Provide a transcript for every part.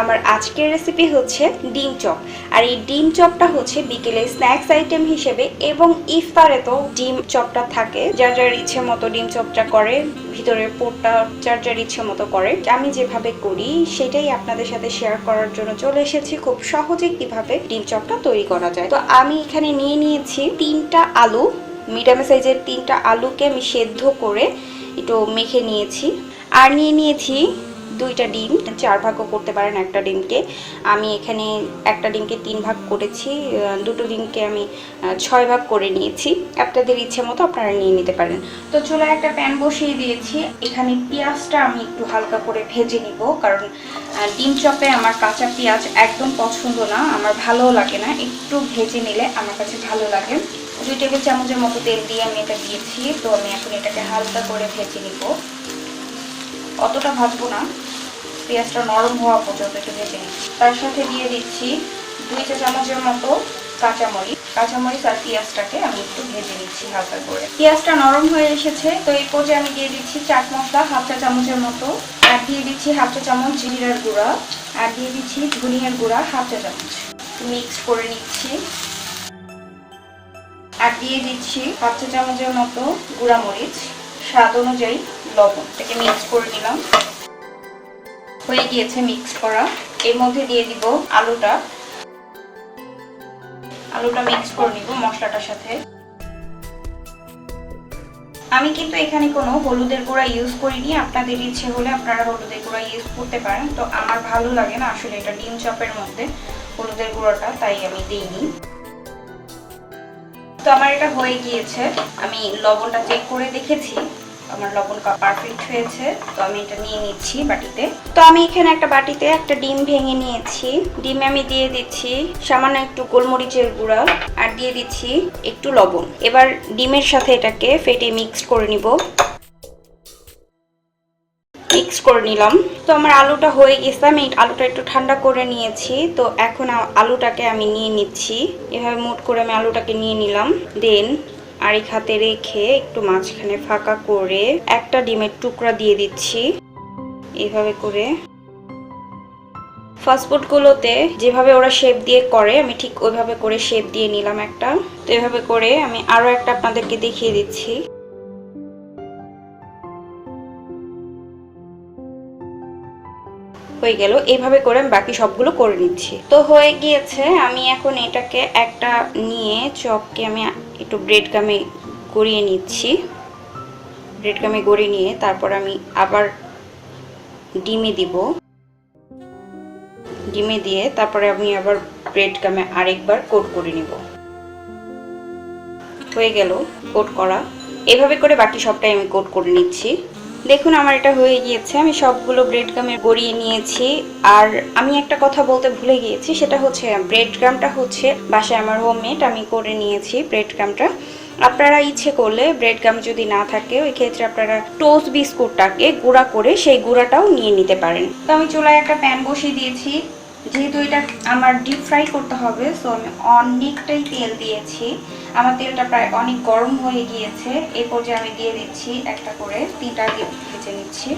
আমার আজকের রেসিপি হচ্ছে ডিম চপ। আর এই ডিম চপটা হচ্ছে বিকেলে স্ন্যাক্স আইটেম হিসেবে এবং ইফতারে তো ডিম চপটা থাকে। যার যার ইচ্ছে মতো ডিম চপটা করে, ভিতরে পোটটা যার যার ইচ্ছে মতো করে। আমি যেভাবে করি, সেটাই আপনাদের সাথে শেয়ার করার জন্য চলে এসেছি। খুব সহজে কীভাবে ডিম চপটা তৈরি করা যায়। তো আমি এখানে নিয়ে নিয়েছি তিনটা আলু। মিডিয়াম সাইজের তিনটা আলুকে আমি সেদ্ধ করে একটু মেখে নিয়েছি। আর নিয়ে নিয়েছি দুইটা ডিম চার ভাগও করতে পারেন একটা ডিমকে। আমি এখানে একটা ডিমকে তিন ভাগ করেছি দুটো ডিমকে আমি ছয় ভাগ করে নিয়েছি। আপনাদের ইচ্ছে মতো আপনারা নিয়ে নিতে পারেন। তো চুলায় একটা প্যান বসিয়ে দিয়েছি। এখানে পেঁয়াজটা আমি একটু হালকা করে ভেজে নিব, কারণ ডিম চপে আমার কাঁচা পেঁয়াজ একদম পছন্দ না, আমার ভালোও লাগে না। একটু ভেজে নিলে আমার কাছে ভালো লাগে। দুই টেবিল চামচের মতো তেল দিয়ে আমি এটা দিয়েছি, তো আমি এখন এটাকে হালকা করে ভেজে নিব। অতটা ভাজবো না। পেঁয়াজটা নরম হওয়া পর্যন্ত একটু ভেজে নিচ্ছি তার সাথে দিয়ে দিচ্ছি দুই চা চামচের মতো কাঁচামরিচ। কাঁচামরিচ আর পেঁয়াজটাকে আমি একটু ভেজে নিচ্ছি হালকা করে। পেঁয়াজটা নরম হয়ে এসেছে, তো এই পর্যায়ে আমি দিয়ে দিচ্ছি চাট মশলা হাফ চা চামচের মতো। আর দিয়ে দিচ্ছি হাফ চা চামচ জিরার গুঁড়া। আর দিয়ে দিচ্ছি ধনিয়ার গুঁড়া হাফ চা চামচ। মিক্স করে নিচ্ছি। আর দিয়ে দিচ্ছি হাফ চা চামচের মতো গুঁড়া মরিচ স্বাদ অনুযায়ী লবণ। এটাকে মিক্স করে নিলাম। হয়ে গিয়েছে মিক্স করা। এর মধ্যে দিয়ে দিব আলুটা। আলুটা মিক্স করে নিব মশলাটার সাথে। আমি কিন্তু এখানে কোনো হলুদের গুঁড়া ইউজ করিনি। আপনাদের ইচ্ছে হলে আপনারা হলুদের গুঁড়া ইউজ করতে পারেন। তো আমার ভালো লাগে না আসলে এটা ডিম চপের মধ্যে হলুদের গুঁড়োটা, তাই আমি দিইনি। তো আমার এটা হয়ে গিয়েছে। আমি লবণটা চেক করে দেখেছি। আমার লবণ পারফেক্ট হয়েছে, তো আমি এটা নিয়ে নিচ্ছি বাটিতে। তো আমি এখানে একটা বাটিতে একটা ডিম ভেঙে নিয়েছি। ডিমে আমি দিয়ে দিচ্ছি সামান্য একটু গোলমরিচের গুঁড়া আর দিয়ে দিচ্ছি একটু লবণ। এবার ডিমের সাথে এটাকে ফেটে মিক্স করে নিব। মিক্স করে নিলাম। তো আমার আলুটা হয়ে গেছে, আমি আলুটা একটু ঠান্ডা করে নিয়েছি। তো এখন আলুটাকে আমি নিয়ে নিচ্ছি। এভাবে মুট করে আমি আলুটাকে নিয়ে নিলাম। দেন আরেক হাতে রেখে একটু মাঝখানে ফাঁকা করে একটা ডিমের টুকরা দিয়ে দিচ্ছি। এইভাবে করে ফাস্টফুডগুলোতে যেভাবে ওরা শেপ দিয়ে করে, আমি ঠিক ওইভাবে করে শেপ দিয়ে নিলাম একটা। তো এভাবে করে আমি আরও একটা আপনাদেরকে দেখিয়ে দিচ্ছি। হয়ে গেল। এইভাবে করে আমি বাকি সবগুলো করে নিচ্ছি। তো হয়ে গিয়েছে, আমি এখন এটাকে একটা নিয়ে চপকে আমি একটু ব্রেড গামে গড়িয়ে নিচ্ছি। ব্রেড গামে গড়িয়ে নিয়ে তারপর আমি আবার ডিমে দিব। ডিমে দিয়ে তারপরে আমি আবার ব্রেড গামে আরেকবার কোট করে নিব। হয়ে গেল কোট করা। এভাবে করে বাকি সবটাই আমি কোট করে নিচ্ছি। দেখুন আমার এটা হয়ে গিয়েছে, আমি সবগুলো ব্রেড গামে গড়িয়ে নিয়েছি। আর আমি একটা কথা বলতে ভুলে গিয়েছি, সেটা হচ্ছে ব্রেড গামটা হচ্ছে বাসায় আমার হোমমেড আমি করে নিয়েছি ব্রেড গামটা আপনারা ইচ্ছে করলে ব্রেড গাম যদি না থাকে, ওই ক্ষেত্রে আপনারা টোস্ট বিস্কুটটাকে গুঁড়া করে সেই গুঁড়াটাও নিয়ে নিতে পারেন। তো আমি চুলায় একটা প্যান বসিয়ে দিয়েছি। যেহেতু এটা আমার ডিপ ফ্রাই করতে হবে সো আমি অনেকটাই তেল দিয়েছি। আমার তেলটা প্রায় অনেক গরম হয়ে গিয়েছে। এই পর্যায়ে আমি দিয়ে দিচ্ছি একটা করে তিনটা ভেজে নিচ্ছি।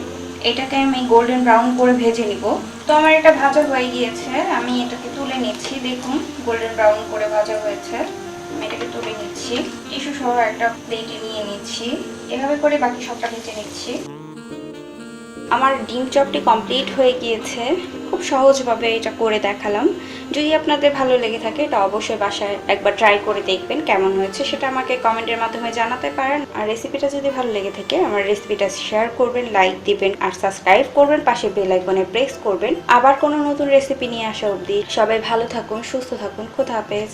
এটাকে আমি গোল্ডেন ব্রাউন করে ভেজে নিব। তো আমার এটা ভাজা হয়ে গিয়েছে। আমি এটাকে তুলে নিচ্ছি। দেখুন গোল্ডেন ব্রাউন করে ভাজা হয়েছে। আমি এটাকে তুলে নিচ্ছি। টিস্যু সহ একটা প্লেটে নিয়ে নিচ্ছি। এভাবে করে বাকি সবটা ভেজে নিচ্ছি। আমার ডিম চপটি কমপ্লিট হয়ে গিয়েছে। খুব সহজভাবে এটা করে দেখালাম। যদি আপনাদের ভালো লেগে থাকে, এটা অবশ্যই বাসায় একবার ট্রাই করে দেখবেন কেমন হয়েছে, সেটা আমাকে কমেন্টের মাধ্যমে জানাতে পারেন। আর রেসিপিটা যদি ভালো লেগে থাকে, আমার রেসিপিটা শেয়ার করবেন লাইক দিবেন, আর সাবস্ক্রাইব করবেন, পাশে বেল আইকনে প্রেস করবেন। আবার কোনো নতুন রেসিপি নিয়ে আসা অবধি সবাই ভালো থাকুন, সুস্থ থাকুন, খোদা হাফেজ।